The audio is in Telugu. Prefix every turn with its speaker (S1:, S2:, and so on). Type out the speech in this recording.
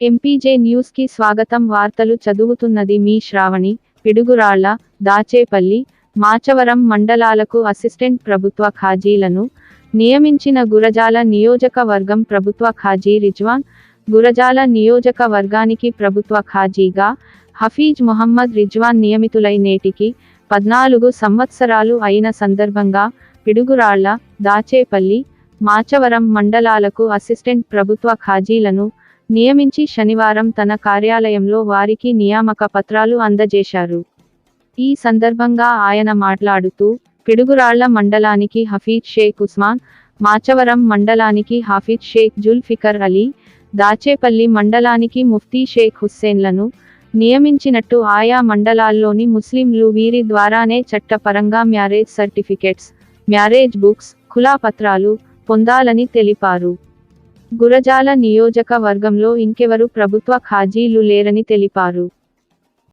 S1: ఎంపీజే న్యూస్కి స్వాగతం. వార్తలు చదువుతున్నది మీ శ్రావణి. పిడుగురాళ్ళ దాచేపల్లి మాచవరం మండలాలకు అసిస్టెంట్ ప్రభుత్వ ఖాజీలను నియమించిన గురజాల నియోజకవర్గం ప్రభుత్వ ఖాజీ రిజ్వాన్. గురజాల నియోజకవర్గానికి ప్రభుత్వ ఖాజీగా హఫీజ్ మొహమ్మద్ రిజ్వాన్ నియమితులై నేటికి పద్నాలుగు సంవత్సరాలు అయిన సందర్భంగా పిడుగురాళ్ళ దాచేపల్లి మాచవరం మండలాలకు అసిస్టెంట్ ప్రభుత్వ ఖాజీలను నియమించి శనివారం తన కార్యాలయంలో వారికి నియామక పత్రాలు అందజేశారు. ఈ సందర్భంగా ఆయన మాట్లాడుతూ పిడుగురాళ్ళ మండలానికి హఫీజ్ షేక్ ఉస్మాన్ మాచవరం మండలానికి హాఫీజ్ షేక్ జుల్ఫికర్ అలీ దాచేపల్లి మండలానికి ముఫ్తీ షేక్ హుస్సేన్లను నియమించినట్టు ఆయా మండలాల్లోని ముస్లింలు వీరి ద్వారానే చట్టపరంగా మ్యారేజ్ సర్టిఫికెట్స్ మ్యారేజ్ బుక్స్ కులాపత్రాలు పొందాలని తెలిపారు. గురజాల నియోజకవర్గంలో ఇంకెవరు ప్రభుత్వ ఖాజీలు లేరని తెలిపారు.